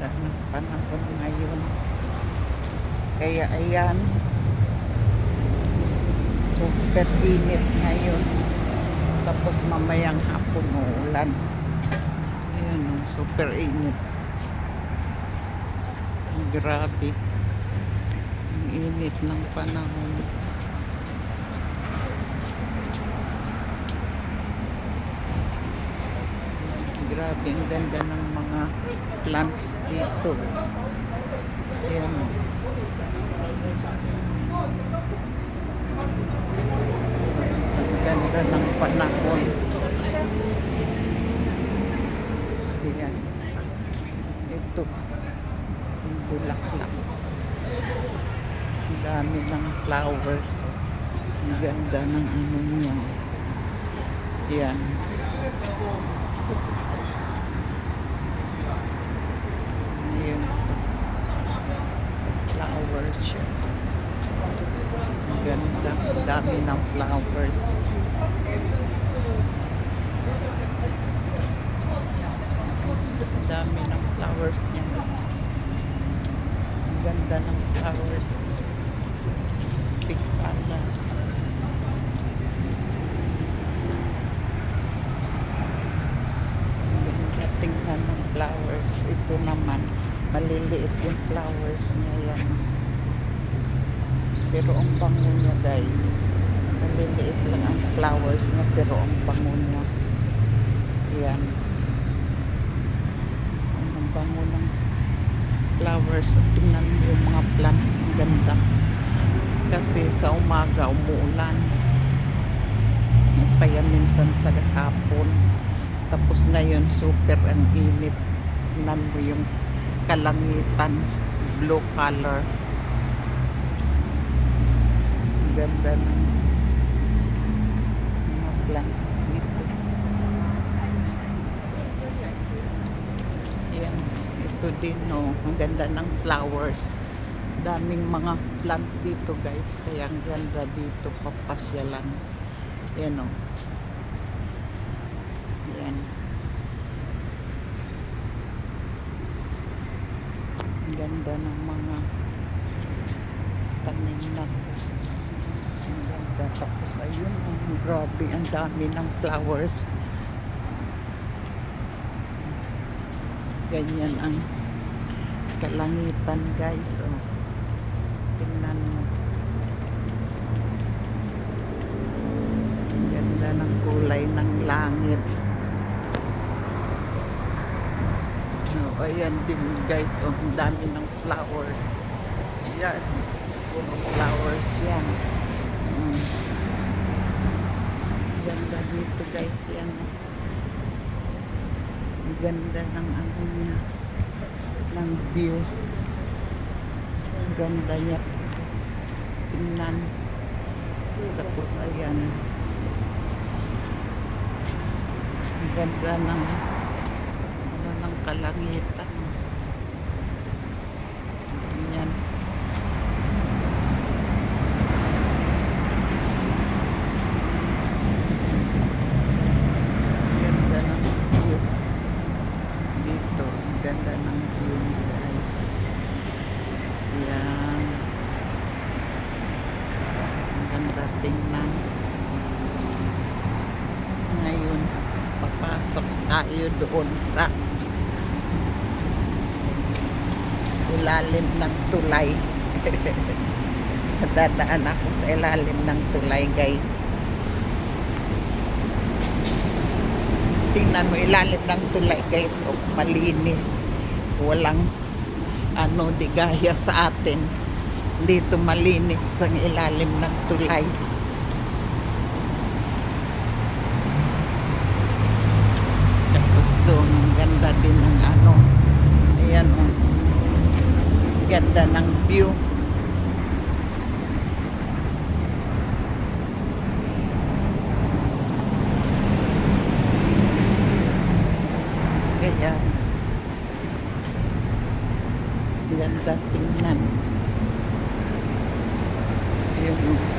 Ganda ng panahon ngayon. Kaya ayan, super init ngayon. Tapos mamayang hapon uulan. Ayan o, super init. Grabe. Ang init ng panahon. Grabe, ang ganda ng plants dito. Ayan o. Ang ganda ng panahon. Ayan. Ito. Yung bulaklak. Ang dami ng flowers. Ang ganda ng ano niya. Ayan. Ayan. Flowers siya. Ang ganda. Dami ng flowers. Ang dami ng flowers niya. Ang ganda ng flowers. Big pala. Tingnan ng flowers. Ito naman, maliliit yung flowers niya. Pero ang bango niya guys. Maliliit lang ang flowers niya pero ang bango niya. Yan. Ang bango ng flowers. Tingnan mo yung mga plant. Ang ganda. Kasi sa umaga umuulan. Pa minsan sa hapon. Tapos ngayon super ang init. Tingnan mo yung kalangitan. Blue color. Ganda mga plants dito. Yan. Ito din, no. Ang ganda ng flowers. Daming mga plant dito, guys. Kaya ang ganda dito. Papasyalan. Yan, no. Yan. Ang ganda ng mga tanim na ganda. Tapos ayun, oh, grabe. Ang dami ng flowers. Ganyan ang kalangitan guys. Oh. Tingnan mo. Ganda ng kulay ng langit. Oh, ayan din guys. Oh, ang dami ng flowers. Yan. Puro flowers yan. Mm. Ganda dito guys yan. Ang ganda ng ano niya. Ng view. Ang ganda niya. Tingnan. Tapos ayan. Ang ganda ng ano ng kalangitan. Ganyan. Ganda ng view. Dito, ang ganda ng view guys. Yan. Ang ganda tingnan. Ngayon, papasok tayo doon sa ilalim ng tulay. Dadaan ako sa ilalim ng tulay guys. tingnan mo ilalim ng tulay guys o malinis walang ano di gaya sa atin dito malinis ang ilalim ng tulay tapos doon ang ganda din ng ano ayan o ganda ng view Kaya, ganda tingnan. Yun.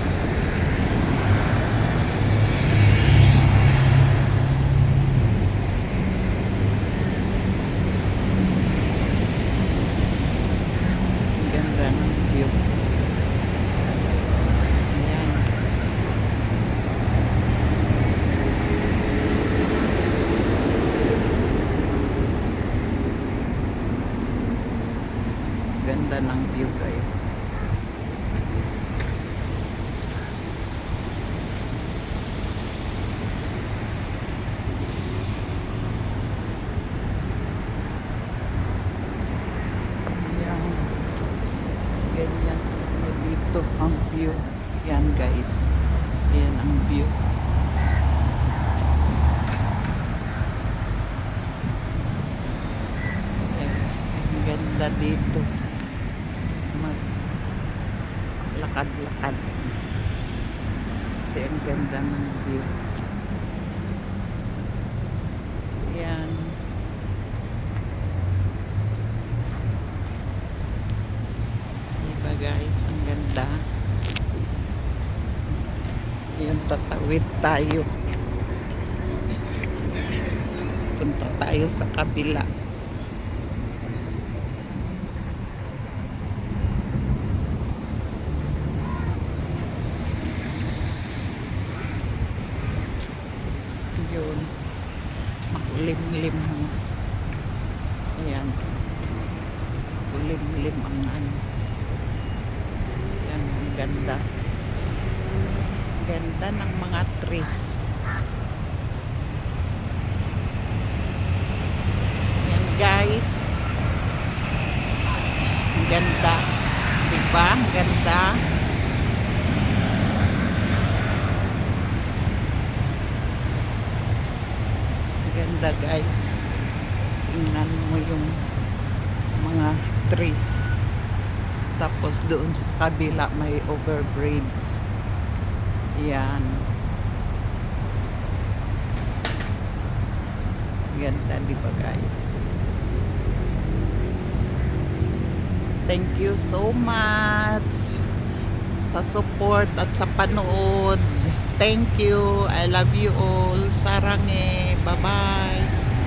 Ganda ng view guys. Yan. Ganyan. Ang view. Yan guys. Yan ang view. Ganda dito. Lakad-lakad. Kasi ang ganda ng view. Yan. Diba guys, ang ganda. Yan, tatawid tayo. Punta tayo sa kabila. Makulimlim. Ayan. Makulimlim ang ano. Yan, ang ganda. Ganda ng mga trees. Yan guys. Ang ganda. Diba? Ang ganda. Ang ganda guys. Tingnan mo yung mga trees. Tapos doon sa kabila may overbridge. Yan. Ganda, di ba guys? Thank you so much sa support at sa panood. Thank you. I love you all. 拜拜。